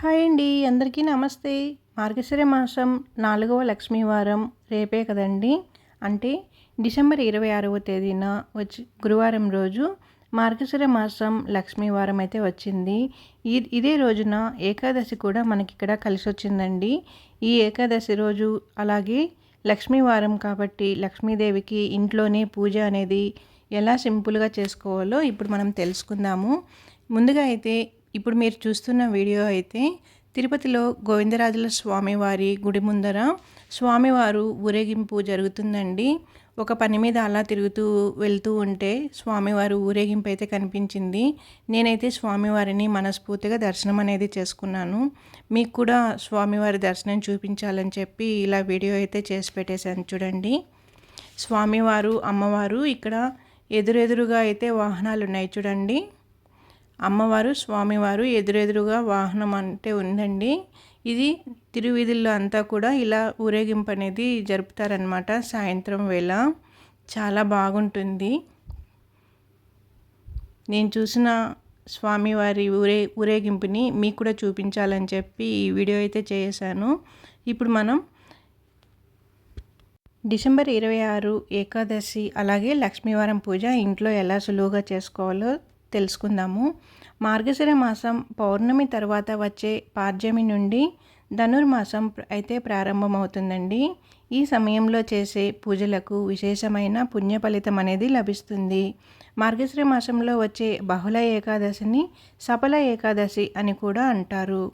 Hi అండి అందరికీ నమస్తే. మార్గశిర మాసం నాలుగవ లక్ష్మీవారం రేపే కదండి. అంటే డిసెంబర్ ఇరవై ఆరవ తేదీన వచ్చి గురువారం రోజు మార్గశిర మాసం లక్ష్మీవారం అయితే వచ్చింది. ఈ ఇదే రోజున ఏకాదశి కూడా మనకి ఇక్కడ కలిసి వచ్చిందండి. ఈ ఏకాదశి రోజు అలాగే లక్ష్మీవారం కాబట్టి లక్ష్మీదేవికి ఇంట్లోనే పూజ అనేది ఎలా సింపుల్గా చేసుకోవాలో ఇప్పుడు మనం తెలుసుకుందాము. ముందుగా అయితే ఇప్పుడు మీరు చూస్తున్న వీడియో అయితే తిరుపతిలో గోవిందరాజుల స్వామివారి గుడి ముందర స్వామివారు ఊరేగింపు జరుగుతుందండి. ఒక పని మీద అలా తిరుగుతూ వెళ్తూ ఉంటే స్వామివారు ఊరేగింపు అయితే కనిపించింది. నేనైతే స్వామివారిని మనస్ఫూర్తిగా దర్శనం అనేది చేసుకున్నాను. మీకు కూడా స్వామివారి దర్శనం చూపించాలని చెప్పి ఇలా వీడియో అయితే చేసి పెట్టేశాను చూడండి. స్వామివారు అమ్మవారు ఇక్కడ ఎదురెదురుగా అయితే వాహనాలు ఉన్నాయి చూడండి. అమ్మవారు స్వామివారు ఎదురెదురుగా వాహనం అంటే ఉందండి. ఇది తిరువీధుల్లో అంతా కూడా ఇలా ఊరేగింపు అనేది జరుపుతారనమాట సాయంత్రం వేళ. చాలా బాగుంటుంది. నేను చూసిన స్వామివారి ఊరే ఊరేగింపుని మీకు కూడా చూపించాలని చెప్పి ఈ వీడియో అయితే చేశాను. ఇప్పుడు మనం డిసెంబర్ ఇరవై ఆరు ఏకాదశి అలాగే లక్ష్మీవారం పూజ ఇంట్లో ఎలా సులువుగా చేసుకోవాలో తెలుసుకుందాము. మార్గశిర మాసం పౌర్ణమి తర్వాత వచ్చే పార్జమి నుండి ధనుర్మాసం అయితే ప్రారంభమవుతుందండి. ఈ సమయంలో చేసే పూజలకు విశేషమైన పుణ్య ఫలితం అనేది లభిస్తుంది. మార్గశిర మాసంలో వచ్చే బహుళ ఏకాదశిని సఫల ఏకాదశి అని కూడా అంటారు.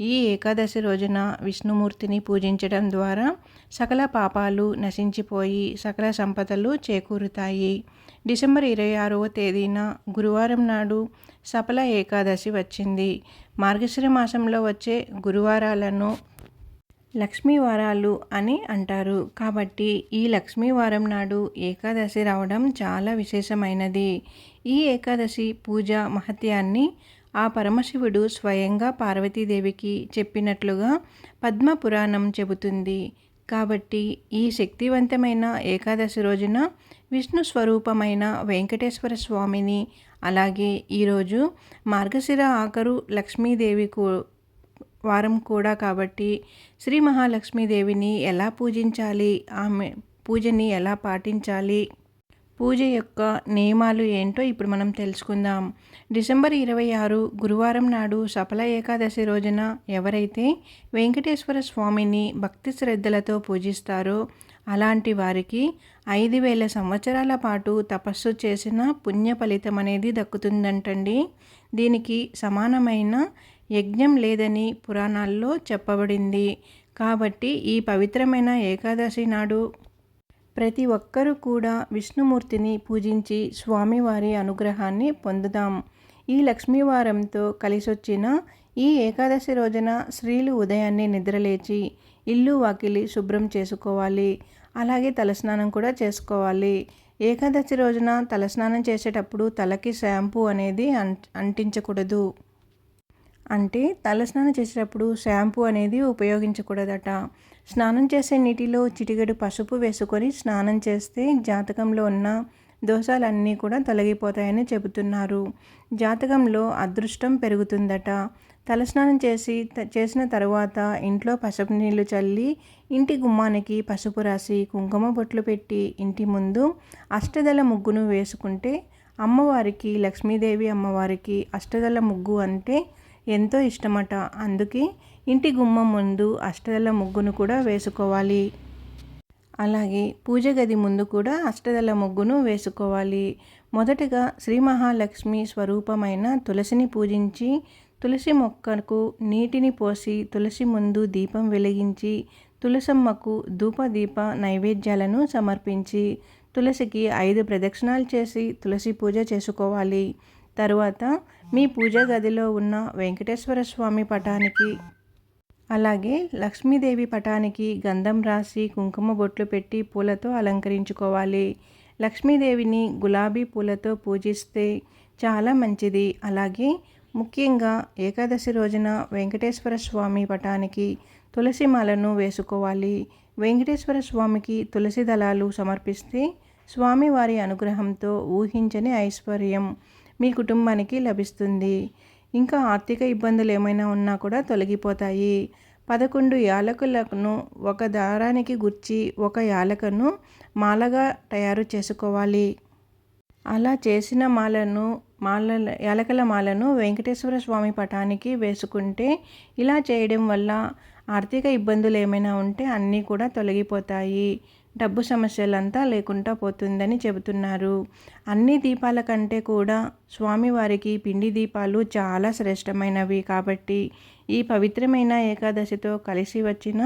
ఈ ఏకాదశి రోజున విష్ణుమూర్తిని పూజించడం ద్వారా సకల పాపాలు నశించిపోయి సకల సంపదలు చేకూరుతాయి. డిసెంబర్ ఇరవై ఆరవ తేదీన గురువారం నాడు సఫల ఏకాదశి వచ్చింది. మార్గశిర మాసంలో వచ్చే గురువారాలను లక్ష్మీ వారాలు అని అంటారు. కాబట్టి ఈ లక్ష్మీ వారం నాడు ఏకాదశి రావడం చాలా విశేషమైనది. ఈ ఏకాదశి పూజ మహత్యాన్ని ఆ పరమశివుడు స్వయంగా పార్వతీదేవికి చెప్పినట్లుగా పద్మ పురాణం చెబుతుంది. కాబట్టి ఈ శక్తివంతమైన ఏకాదశి రోజున విష్ణు స్వరూపమైన వెంకటేశ్వర స్వామిని అలాగే ఈరోజు మార్గశిర ఆఖరు లక్ష్మీదేవి వారం కూడా కాబట్టి శ్రీ మహాలక్ష్మీదేవిని ఎలా పూజించాలి ఆమె పూజని ఎలా పాటించాలి పూజ యొక్క నియమాలు ఏంటో ఇప్పుడు మనం తెలుసుకుందాం. డిసెంబర్ ఇరవై ఆరు గురువారం నాడు సఫల ఏకాదశి రోజున ఎవరైతే వెంకటేశ్వర స్వామిని భక్తి శ్రద్ధలతో పూజిస్తారో అలాంటి వారికి ఐదు వేల సంవత్సరాల పాటు తపస్సు చేసిన పుణ్య ఫలితం అనేది దక్కుతుందంటండి. దీనికి సమానమైన యజ్ఞం లేదని పురాణాల్లో చెప్పబడింది. కాబట్టి ఈ పవిత్రమైన ఏకాదశి నాడు ప్రతి ఒక్కరూ కూడా విష్ణుమూర్తిని పూజించి స్వామివారి అనుగ్రహాన్ని పొందుదాం. ఈ లక్ష్మీవారంతో కలిసొచ్చిన ఈ ఏకాదశి రోజున స్త్రీలు ఉదయాన్నే నిద్రలేచి ఇల్లు వాకిలి శుభ్రం చేసుకోవాలి. అలాగే తలస్నానం కూడా చేసుకోవాలి. ఏకాదశి రోజున తలస్నానం చేసేటప్పుడు తలకి షాంపూ అనేది అంటించకూడదు. అంటే తలస్నానం చేసేటప్పుడు షాంపూ అనేది ఉపయోగించకూడదట. స్నానం చేసే నీటిలో చిటికెడు పసుపు వేసుకొని స్నానం చేస్తే జాతకంలో ఉన్న దోషాలన్నీ కూడా తొలగిపోతాయని చెబుతున్నారు. జాతకంలో అదృష్టం పెరుగుతుందట. తలస్నానం చేసి చేసిన తర్వాత ఇంట్లో పసుపు నీళ్ళు చల్లి ఇంటి గుమ్మానికి పసుపు రాసి కుంకుమ బొట్లు పెట్టి ఇంటి ముందు అష్టదల ముగ్గును వేసుకుంటే అమ్మవారికి లక్ష్మీదేవి అమ్మవారికి అష్టదల ముగ్గు అంటే ఎంతో ఇష్టమట. అందుకే ఇంటి గుమ్మం ముందు అష్టదల ముగ్గును కూడా వేసుకోవాలి. అలాగే పూజ గది ముందు కూడా అష్టదల ముగ్గును వేసుకోవాలి. మొదటగా శ్రీ మహాలక్ష్మి స్వరూపమైన తులసిని పూజించి తులసి మొక్కకు నీటిని పోసి తులసి ముందు దీపం వెలిగించి తులసమ్మకు ధూపదీప నైవేద్యాలను సమర్పించి తులసికి ఐదు ప్రదక్షిణాలు చేసి తులసి పూజ చేసుకోవాలి. తరువాత మీ పూజ గదిలో ఉన్న వెంకటేశ్వర స్వామి పటానికి అలాగే లక్ష్మీదేవి పటానికి గంధం రాసి కుంకుమ బొట్లు పెట్టి పూలతో అలంకరించుకోవాలి. లక్ష్మీదేవిని గులాబీ పూలతో పూజిస్తే చాలా మంచిది. అలాగే ముఖ్యంగా ఏకాదశి రోజున వెంకటేశ్వర స్వామి పటానికి తులసి మాలను వేసుకోవాలి. వెంకటేశ్వర స్వామికి తులసి దళాలు సమర్పిస్తే స్వామివారి అనుగ్రహంతో ఊహించని ఐశ్వర్యం. మీ కుటుంబానికి లభిస్తుంది. ఇంకా ఆర్థిక ఇబ్బందులు ఏమైనా ఉన్నా కూడా తొలగిపోతాయి. పదకొండు యాలకులను ఒక దారానికి గుర్చి ఒక యాలకను మాలగా తయారు చేసుకోవాలి. అలా చేసిన మాలను మాల యాలకల మాలను వెంకటేశ్వర స్వామి పటానికి వేసుకుంటే ఇలా చేయడం వల్ల ఆర్థిక ఇబ్బందులు ఏమైనా ఉంటే అన్నీ కూడా తొలగిపోతాయి. డబ్బు సమస్యలంతా లేకుండా పోతుందని చెబుతున్నారు. అన్ని దీపాల కంటే కూడా స్వామివారికి పిండి దీపాలు చాలా శ్రేష్టమైనవి. కాబట్టి ఈ పవిత్రమైన ఏకాదశితో కలిసి వచ్చిన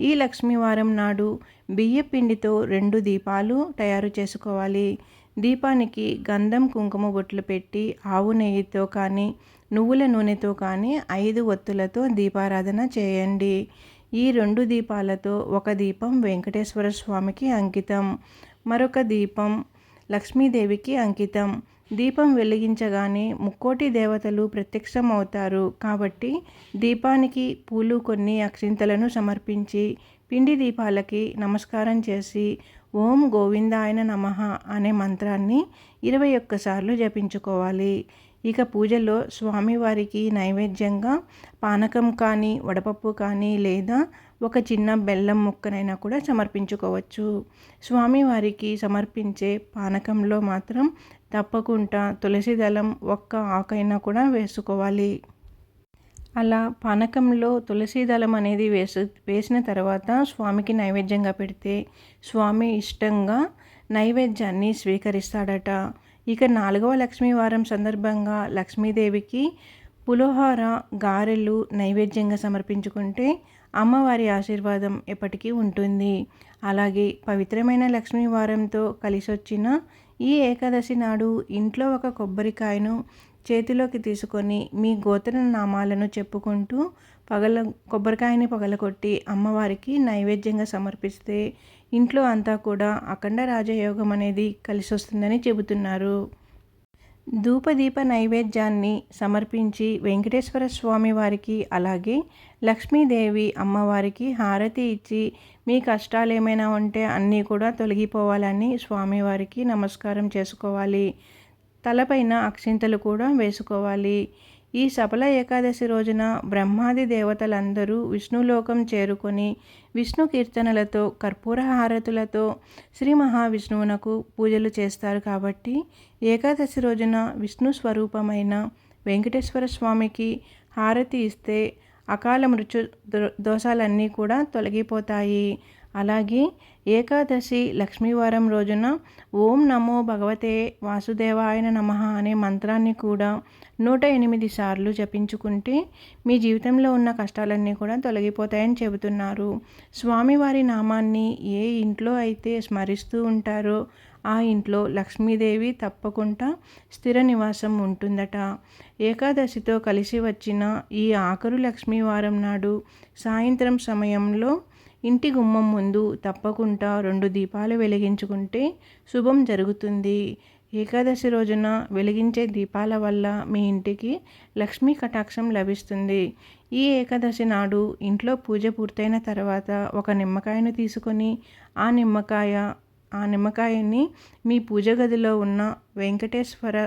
ఈ లక్ష్మీవారం నాడు బియ్య పిండితో రెండు దీపాలు తయారు చేసుకోవాలి. దీపానికి గంధం కుంకుమ బొట్లు పెట్టి ఆవు నెయ్యితో కానీ నువ్వుల నూనెతో కానీ ఐదు ఒత్తులతో దీపారాధన చేయండి. ఈ రెండు దీపాలతో ఒక దీపం వెంకటేశ్వర స్వామికి అంకితం. మరొక దీపం లక్ష్మీదేవికి అంకితం. దీపం వెలిగించగానే ముక్కోటి దేవతలు ప్రత్యక్షం అవుతారు కాబట్టి దీపానికి పూలు కొన్ని అక్షింతలను సమర్పించి పిండి దీపాలకి నమస్కారం చేసి ఓం గోవిందాయన నమ అనే మంత్రాన్ని ఇరవై ఒక్కసార్లు జపించుకోవాలి. ఇక పూజలో స్వామివారికి నైవేద్యంగా పానకం కానీ వడపప్పు కానీ లేదా ఒక చిన్న బెల్లం ముక్కనైనా కూడా సమర్పించుకోవచ్చు. స్వామివారికి సమర్పించే పానకంలో మాత్రం తప్పకుండా తులసి దళం ఒక్క ఆకైనా కూడా వేసుకోవాలి. అలా పానకంలో తులసి దళం అనేది వేసు వేసిన తర్వాత స్వామికి నైవేద్యంగా పెడితే స్వామి ఇష్టంగా నైవేద్యాన్ని స్వీకరిస్తాడట. ఇక నాలుగవ లక్ష్మీవారం సందర్భంగా లక్ష్మీదేవికి పులిహోర గారెలు నైవేద్యంగా సమర్పించుకుంటే అమ్మవారి ఆశీర్వాదం ఎప్పటికీ ఉంటుంది. అలాగే పవిత్రమైన లక్ష్మీవారంతో కలిసొచ్చిన ఈ ఏకాదశి నాడు ఇంట్లో ఒక కొబ్బరికాయను చేతిలోకి తీసుకొని మీ గోత్ర నామాలను చెప్పుకుంటూ పగల కొబ్బరికాయని పగలకొట్టి అమ్మవారికి నైవేద్యంగా సమర్పిస్తే ఇంట్లో అంతా కూడా అఖండ రాజయోగం అనేది కలిసి వస్తుందని చెబుతున్నారు. ధూపదీప నైవేద్యాన్ని సమర్పించి వెంకటేశ్వర స్వామి వారికి అలాగే లక్ష్మీదేవి అమ్మవారికి హారతి ఇచ్చి మీ కష్టాలు ఏమైనా ఉంటే అన్నీ కూడా తొలగిపోవాలని స్వామివారికి నమస్కారం చేసుకోవాలి. తలపైన అక్షింతలు కూడా వేసుకోవాలి. ఈ సఫల ఏకాదశి రోజున బ్రహ్మాది దేవతలందరూ విష్ణులోకం చేరుకొని విష్ణు కీర్తనలతో కర్పూర హారతులతో శ్రీ మహావిష్ణువునకు పూజలు చేస్తారు కాబట్టి ఏకాదశి రోజున విష్ణు స్వరూపమైన వెంకటేశ్వర స్వామికి హారతి ఇస్తే అకాల మృత్యు దోషాలన్నీ కూడా తొలగిపోతాయి. అలాగే ఏకాదశి లక్ష్మీవారం రోజున ఓం నమో భగవతే వాసుదేవాయన నమ అనే మంత్రాన్ని కూడా నూట ఎనిమిది సార్లు జపించుకుంటే మీ జీవితంలో ఉన్న కష్టాలన్నీ కూడా తొలగిపోతాయని చెబుతున్నారు. స్వామివారి నామాన్ని ఏ ఇంట్లో అయితే స్మరిస్తూ ఉంటారో ఆ ఇంట్లో లక్ష్మీదేవి తప్పకుండా స్థిర నివాసం ఉంటుందట. ఏకాదశితో కలిసి వచ్చిన ఈ ఆఖరు లక్ష్మీవారం నాడు సాయంత్రం సమయంలో ఇంటి గుమ్మం ముందు తప్పకుండా రెండు దీపాలు వెలిగించుకుంటే శుభం జరుగుతుంది. ఏకాదశి రోజున వెలిగించే దీపాల వల్ల మీ ఇంటికి లక్ష్మీ కటాక్షం లభిస్తుంది. ఈ ఏకాదశి నాడు ఇంట్లో పూజ పూర్తయిన తర్వాత ఒక నిమ్మకాయను తీసుకొని ఆ నిమ్మకాయ ఆ నిమ్మకాయని మీ పూజ గదిలో ఉన్న వెంకటేశ్వర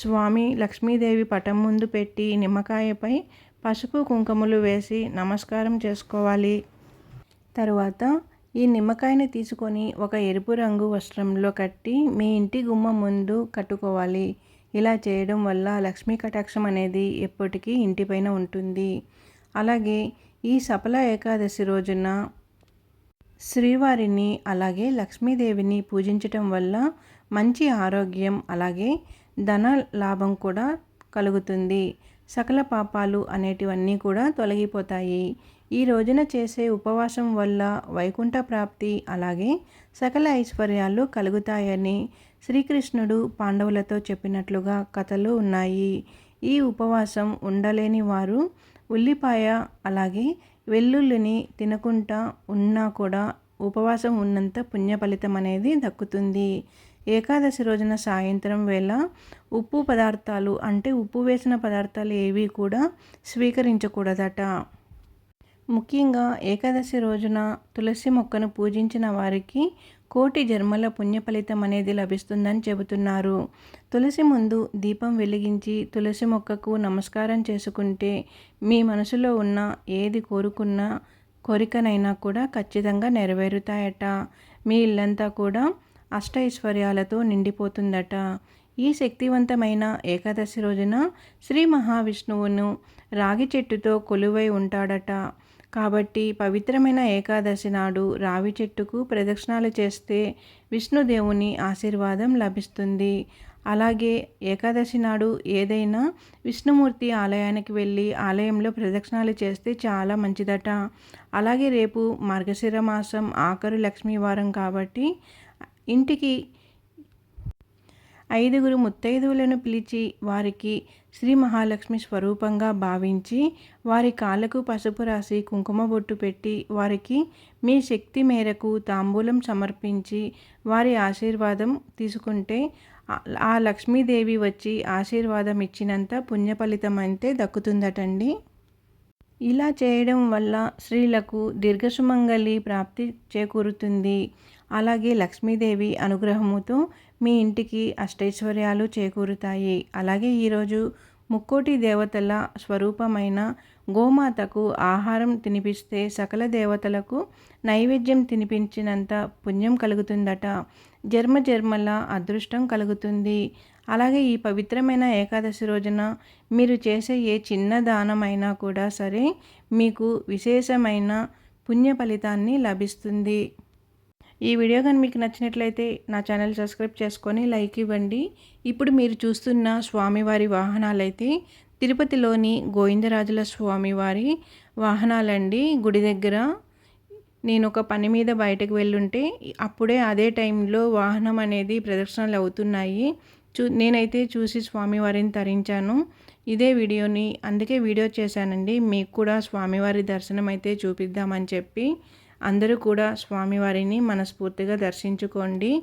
స్వామి లక్ష్మీదేవి పటం ముందు పెట్టి నిమ్మకాయపై పసుపు కుంకుమలు వేసి నమస్కారం చేసుకోవాలి. తరువాత ఈ నిమ్మకాయని తీసుకొని ఒక ఎరుపు రంగు వస్త్రంలో కట్టి మీ ఇంటి గుమ్మ ముందు కట్టుకోవాలి. ఇలా చేయడం వల్ల లక్ష్మీ కటాక్షం అనేది ఎప్పటికీ ఇంటిపైన ఉంటుంది. అలాగే ఈ సఫల ఏకాదశి రోజున శ్రీవారిని అలాగే లక్ష్మీదేవిని పూజించటం వల్ల మంచి ఆరోగ్యం అలాగే ధన లాభం కూడా కలుగుతుంది. సకల పాపాలు అనేటివన్నీ కూడా తొలగిపోతాయి. ఈ రోజున చేసే ఉపవాసం వల్ల వైకుంఠ ప్రాప్తి అలాగే సకల ఐశ్వర్యాలు కలుగుతాయని శ్రీకృష్ణుడు పాండవులతో చెప్పినట్లుగా కథలు ఉన్నాయి. ఈ ఉపవాసం ఉండలేని వారు ఉల్లిపాయ అలాగే వెల్లుల్లిని తినకుండా ఉన్నా కూడా ఉపవాసం ఉన్నంత పుణ్య ఫలితం అనేది దక్కుతుంది. ఏకాదశి రోజున సాయంత్రం వేళ ఉప్పు పదార్థాలు అంటే ఉప్పు వేసిన పదార్థాలు ఏవి కూడా స్వీకరించకూడదట. ముఖ్యంగా ఏకాదశి రోజున తులసి మొక్కను పూజించిన వారికి కోటి జన్మల పుణ్య ఫలితం అనేది లభిస్తుందని చెబుతున్నారు. తులసి ముందు దీపం వెలిగించి తులసి మొక్కకు నమస్కారం చేసుకుంటే మీ మనసులో ఉన్న ఏది కోరుకున్నా కోరికనైనా కూడా ఖచ్చితంగా నెరవేరుతాయట. మీ ఇల్లంతా కూడా అష్టైశ్వర్యాలతో నిండిపోతుందట. ఈ శక్తివంతమైన ఏకాదశి రోజున శ్రీ మహావిష్ణువును రాగి చెట్టుతో కొలువై ఉంటాడట. కాబట్టి పవిత్రమైన ఏకాదశి నాడు రావి చెట్టుకు ప్రదక్షిణాలు చేస్తే విష్ణుదేవుని ఆశీర్వాదం లభిస్తుంది. అలాగే ఏకాదశి నాడు ఏదైనా విష్ణుమూర్తి ఆలయానికి వెళ్ళి ఆలయంలో ప్రదక్షిణాలు చేస్తే చాలా మంచిదట. అలాగే రేపు మార్గశిర మాసం ఆఖరు లక్ష్మీవారం కాబట్టి ఇంటికి ఐదుగురు ముత్తైదువులను పిలిచి వారికి శ్రీ మహాలక్ష్మి స్వరూపంగా భావించి వారి కాళ్ళకు పసుపు రాసి కుంకుమ బొట్టు పెట్టి వారికి మీ శక్తి మేరకు తాంబూలం సమర్పించి వారి ఆశీర్వాదం తీసుకుంటే ఆ లక్ష్మీదేవి వచ్చి ఆశీర్వాదం ఇచ్చినంత పుణ్య ఫలితం అయితే దక్కుతుందటండి. ఇలా చేయడం వల్ల స్త్రీలకు దీర్ఘసుమంగళి ప్రాప్తి చేకూరుతుంది. అలాగే లక్ష్మీదేవి అనుగ్రహముతో మీ ఇంటికి అష్టైశ్వర్యాలు చేకూరుతాయి. అలాగే ఈరోజు ముక్కోటి దేవతల స్వరూపమైన గోమాతకు ఆహారం తినిపిస్తే సకల దేవతలకు నైవేద్యం తినిపించినంత పుణ్యం కలుగుతుందట. జన్మ జన్మల అదృష్టం కలుగుతుంది. అలాగే ఈ పవిత్రమైన ఏకాదశి రోజున మీరు చేసే ఏ చిన్న దానమైనా కూడా సరే మీకు విశేషమైన పుణ్య ఫలితాన్ని లభిస్తుంది. ఈ వీడియో కానీ మీకు నచ్చినట్లయితే నా ఛానల్ సబ్స్క్రైబ్ చేసుకొని లైక్ ఇవ్వండి. ఇప్పుడు మీరు చూస్తున్న స్వామివారి వాహనాలైతే తిరుపతిలోని గోవిందరాజుల స్వామివారి వాహనాలండి. గుడి దగ్గర నేను ఒక పని మీద బయటకు వెళ్ళుంటే అప్పుడే అదే టైంలో వాహనం అనేది ప్రదర్శనలు అవుతున్నాయి. చూ నేనైతే చూసి స్వామివారిని తరించాను. ఇదే వీడియోని అందుకే వీడియో చేశానండి. మీకు కూడా స్వామివారి దర్శనం అయితే చూపిద్దామని చెప్పి. అందరూ కూడా స్వామివారిని మనస్ఫూర్తిగా దర్శించుకోండి.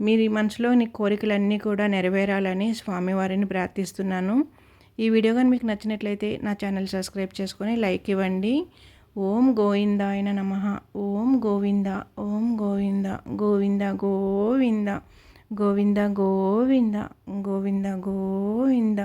మీ మనసులోని కోరికలన్నీ కూడా నెరవేరాలని స్వామివారిని ప్రార్థిస్తున్నాను. ఈ వీడియో కానీ మీకు నచ్చినట్లయితే నా ఛానల్ సబ్స్క్రైబ్ చేసుకొని లైక్ ఇవ్వండి. ఓం గోవిందాయన నమ. ఓం గోవింద. ఓం గోవింద. గోవింద గోవింద. గోవింద గోవింద. గోవింద గోవింద.